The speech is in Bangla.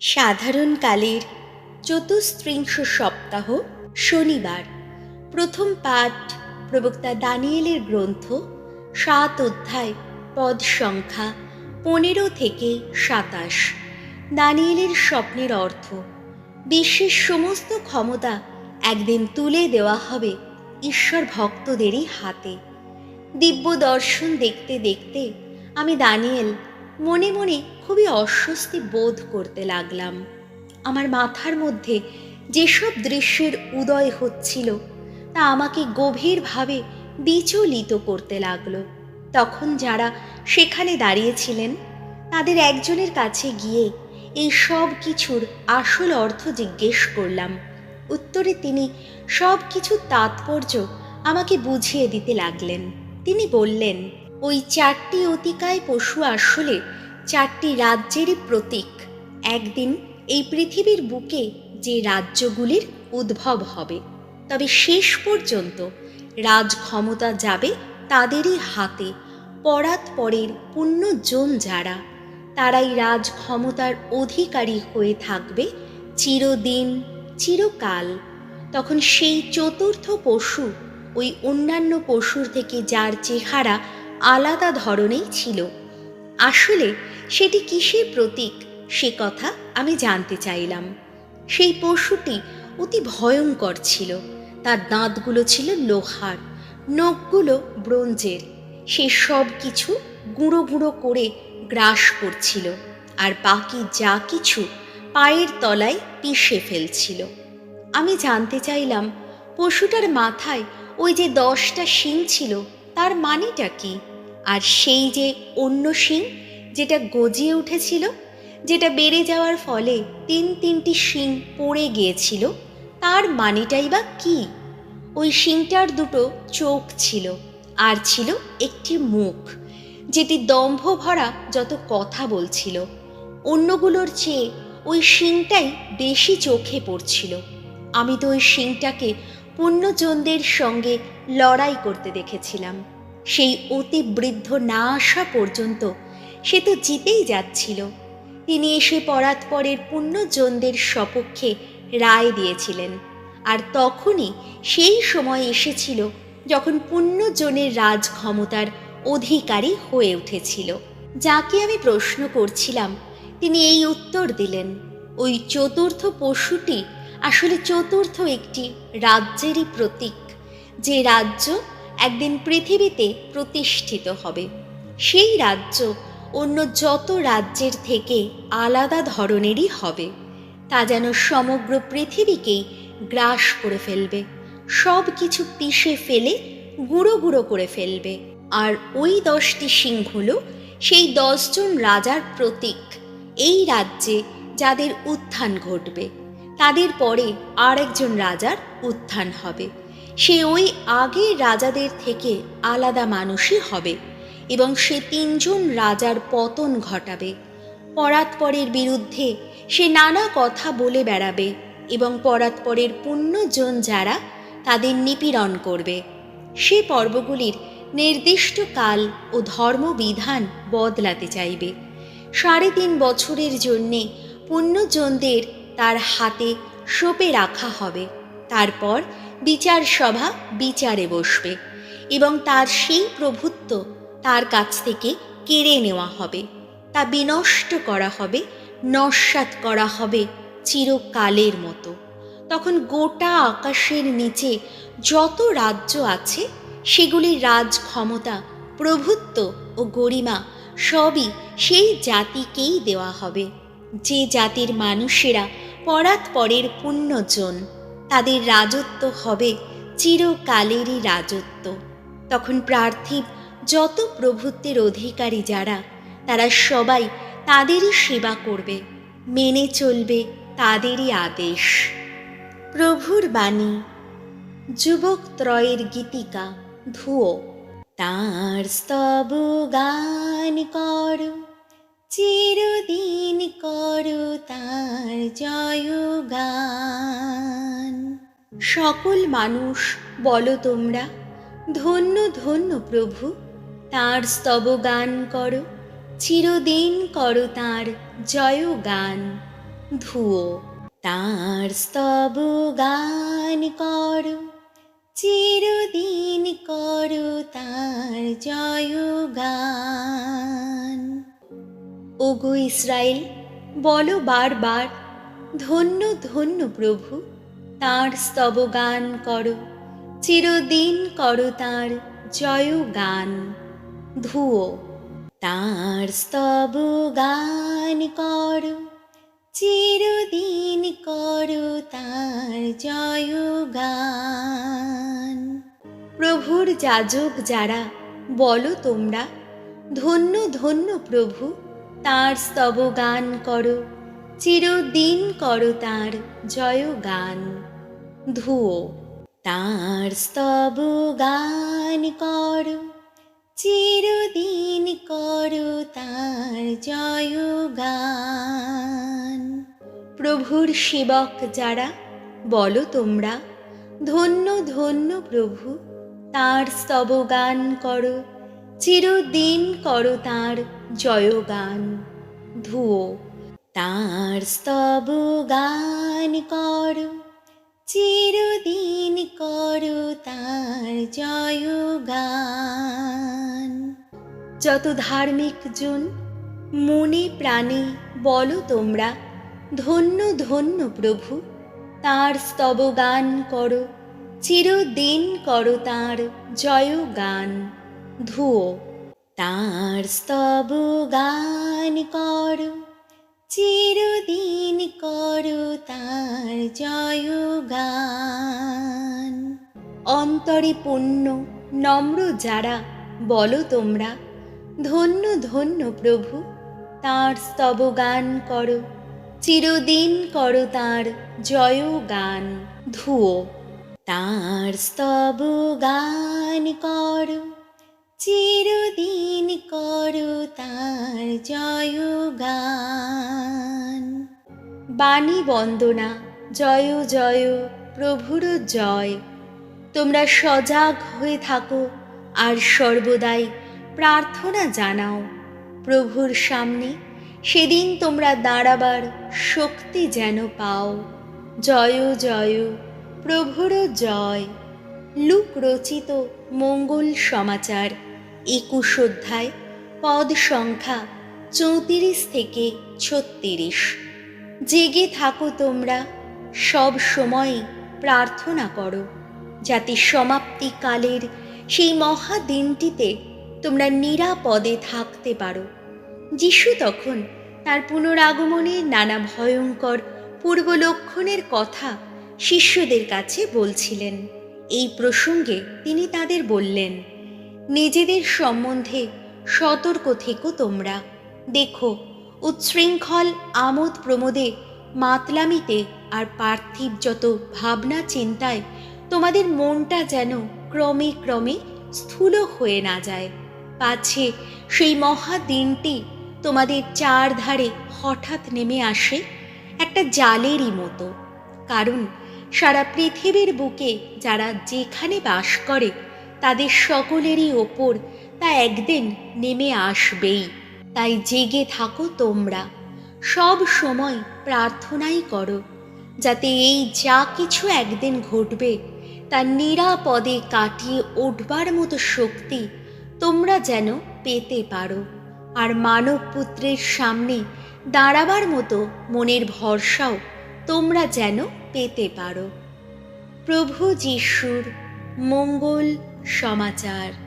সাধারণকালের চতুস্ত্রিংশ সপ্তাহ শনিবার। প্রথম পাঠ প্রবক্তা দানিয়েলের গ্রন্থ, সাত অধ্যায়, পদ সংখ্যা পনেরো থেকে সাতাশ। দানিয়েলের স্বপ্নের অর্থ, বিশ্বের সমস্ত ক্ষমতা একদিন তুলে দেওয়া হবে ঈশ্বর ভক্তদেরই হাতে। দিব্য দর্শন দেখতে দেখতে আমি দানিয়েল মনে মনে খুবই অস্বস্তি বোধ করতে লাগলাম। আমার মাথার মধ্যে যেসব দৃশ্যের উদয় হচ্ছিল, তা আমাকে গভীরভাবে বিচলিত করতে লাগল। তখন যারা সেখানে দাঁড়িয়েছিলেন, তাদের একজনের কাছে গিয়ে এই সব কিছুর আসল অর্থ জিজ্ঞেস করলাম। উত্তরে তিনি, সব কিছুর তাৎপর্য আমাকে বুঝিয়ে দিতে লাগলেন। তিনি বললেন ওই চারটি অতিকায় পশু আসলে চারটি রাজ্যেরই প্রতীক। একদিন এই পৃথিবীর বুকে যে রাজ্যগুলির উদ্ভব হবে, তবে শেষ পর্যন্ত রাজ ক্ষমতা যাবে তাদেরই হাতে, পরাত পরের পুণ্যজন যারা, তারাই রাজ ক্ষমতার অধিকারী হয়ে থাকবে চিরদিন, চিরকাল। তখন সেই চতুর্থ পশু, ওই অন্যান্য পশুর থেকে যার চেহারা আলাদা ধরনেই ছিল। আসলে সেটি কিসের প্রতীক সে কথা আমি জানতে চাইলাম। সেই পশুটি অতি ভয়ঙ্কর ছিল। তার দাঁতগুলো ছিল লোহার, নখগুলো ব্রোঞ্জের। সে সব কিছু গুঁড়ো গুঁড়ো করে গ্রাস করছিল আর বাকি যা কিছু পায়ের তলায় পিষে ফেলছিল। আমি জানতে চাইলাম, পশুটার মাথায় ওই যে দশটা শিং ছিল তার মানেটা কি? আর সেই যে অন্য শিং, যেটা গজিয়ে উঠেছিল, যেটা বেড়ে যাওয়ার ফলে তিন তিনটি শিং পড়ে গিয়েছিল, তার মানেটাই বা কি? ওই শিংটার দুটো চোখ ছিল, আর ছিল একটি মুখ, যেটি দম্ভ ভরা যত কথা বলছিল, অন্যগুলোর চেয়ে ওই শিংটাই বেশি চোখে পড়ছিল। আমি তো ওই শিংটাকে পুণ্যজনদের সঙ্গে লড়াই করতে দেখেছিলাম। সেই অতি বৃদ্ধ না আসা পর্যন্ত সে তো জিতেই যাচ্ছিল। তিনি এসে পরাৎপরের পুণ্যজনদের সপক্ষে রায় দিয়েছিলেন। আর তখনই সেই সময় এসেছিল যখন পুণ্যজনের রাজ ক্ষমতার অধিকারী হয়ে উঠেছিল। যাকে আমি প্রশ্ন করছিলাম, তিনি এই উত্তর দিলেন, ওই চতুর্থ পশুটি আসলে চতুর্থ একটি রাজ্যেরই প্রতীক, যে রাজ্য একদিন পৃথিবীতে প্রতিষ্ঠিত হবে। সেই রাজ্য অন্য যত রাজ্যের থেকে আলাদা ধরনেরই হবে, তা যেন সমগ্র পৃথিবীকেই গ্রাস করে ফেলবে। সব কিছু পিষে ফেলে, গুঁড়ো গুঁড়ো করে ফেলবে। আর ওই দশটি সিংহগুলো, সেই দশজন রাজার প্রতীক, এই রাজ্যে যাদের উত্থান ঘটবে। তাদের পরে আর একজন রাজার উত্থান হবে। সে ওই আগের রাজাদের থেকে আলাদা মানুষই হবে এবং সে তিনজন রাজার পতন ঘটাবে। পরাৎপরের বিরুদ্ধে সে নানা কথা বলে বেড়াবে এবং পরাৎপরের পুণ্যজন যারা তাদের নিপীড়ন করবে। সে পর্বগুলির নির্দিষ্ট কাল ও ধর্মবিধান বদলাতে চাইবে। সাড়ে তিন বছরের জন্যে পুণ্যজনদের তার হাতে সোপে রাখা হবে। তারপর বিচার সভা বিচারে বসবে এবং তার সেই প্রভুত্ব তার কাছ থেকে কেড়ে নেওয়া হবে। তা বিনষ্ট করা হবে, নস্বাত করা হবে চিরকালের মতো। তখন গোটা আকাশের নিচে যত রাজ্য আছে সেগুলির রাজ ক্ষমতা, প্রভুত্ব ও গরিমা সবই সেই জাতিকেই দেওয়া হবে। যে জাতির মানুষেরা পরাৎপরের পুণ্যজন। তাদের রাজত্ব হবে চিরকালেরই রাজত্ব। তখন পার্থিব যত প্রভুত্বের অধিকারী যারা, তারা সবাই তাদেরই সেবা করবে, মেনে চলবে তাদেরই আদেশ। প্রভুর বাণী। যুবক ত্রয়ের গীতিকা ধুয়ো তাঁর স্তব গান কর। চিরদিন করো তার জয় গান সকল মানুষ বলো তোমরা, ধন্য ধন্য প্রভু, তাঁর স্তব গান করো, চিরদিন করো তাঁর জয় গান ধুয়ো, তাঁর স্তব গান করো, চিরদিন করো তার জয় গান ওগো ইসরায়েল, বলো বারবার, ধন্য ধন্য প্রভু, তাঁর স্তব গান করো, চিরদিন করো তাঁর জয় গান ধুয়ো তাঁর স্তব গান করো, চিরদিন করো তাঁর জয় গান প্রভুর যাজক যারা, বলো তোমরা, ধন্য ধন্য প্রভু তাঁর স্তব গান করো। চিরদিন করো তাঁর জয় গান ধুয়ো তাঁর স্তব গান করো। চিরদিন করো তার জয় গান প্রভুর সেবক যারা, বলো তোমরা, ধন্য ধন্য প্রভু, তাঁর স্তব গান করো। চিরদিন করো তাঁর জয় ধুয়ো তাঁর স্তব গান করো, চিরদিন করো তার জয় গান। যত ধার্মিক জন, মনে প্রাণে বলো তোমরা, ধন্য ধন্য প্রভু, তাঁর স্তব গান করো, চিরদিন করো তাঁর জয় গান। ধুয়ো তাঁর স্তব গান করো, চিরদিন করো তাঁর জয় গান। অন্তরে পুণ্য, নম্র যারা, বলো তোমরা, ধন্য ধন্য প্রভু, তাঁর স্তব গান করো, চিরদিন করো তাঁর জয় গান। ধুয়ো তাঁর স্তব গান করো। তাঁর জয় গান বাণী বন্দনা, জয় জয়, প্রভুর জয়। তোমরা সজাগ হয়ে থাকো আর সর্বদাই প্রার্থনা জানাও। প্রভুর সামনে সেদিন তোমরা দাঁড়াবার শক্তি যেন পাও। জয় জয়, প্রভুর জয়। লুক রচিত মঙ্গল সমাচার একুশ অধ্যায় পদ সংখ্যা চৌত্রিশ থেকে ছত্রিশ। জেগে থাকো তোমরা, সব সময় প্রার্থনা করো, যাতে সমাপ্তিকালের সেই মহা দিনটিতে তোমরা নিরাপদে থাকতে পারো। যিশু তখন তার পুনরাগমনের নানা ভয়ঙ্কর পূর্ব লক্ষণের কথা শিষ্যদের কাছে বলছিলেন। এই প্রসঙ্গে তিনি তাদের বললেন, নিজেদের সম্বন্ধে সতর্ক থেকো তোমরা। দেখো, উচ্ছৃঙ্খল আমোদ প্রমোদে, মাতলামিতে আর পার্থিব যত ভাবনা চিন্তায়, তোমাদের মনটা যেন ক্রমে ক্রমে স্থূল হয়ে না যায়। পাছে সেই মহা দিনটি তোমাদের চারধারে হঠাৎ নেমে আসে একটা জালেরই মতো। কারণ সারা পৃথিবীর বুকে যারা যেখানে বাস করে, তাদের সকলেরই ওপর তা একদিন নেমে আসবেই। তাই জেগে থাকো তোমরা। সব সময় প্রার্থনাই করো, যাতে এই যা কিছু একদিন ঘটবে, তা নিরাপদে কাটিয়ে উঠবার মতো শক্তি তোমরা যেন পেতে পারো। আর মানব পুত্রের সামনে দাঁড়াবার মতো মনের ভরসাও তোমরা যেন পেতে পারো। প্রভু যিশুর মঙ্গল সমাচার।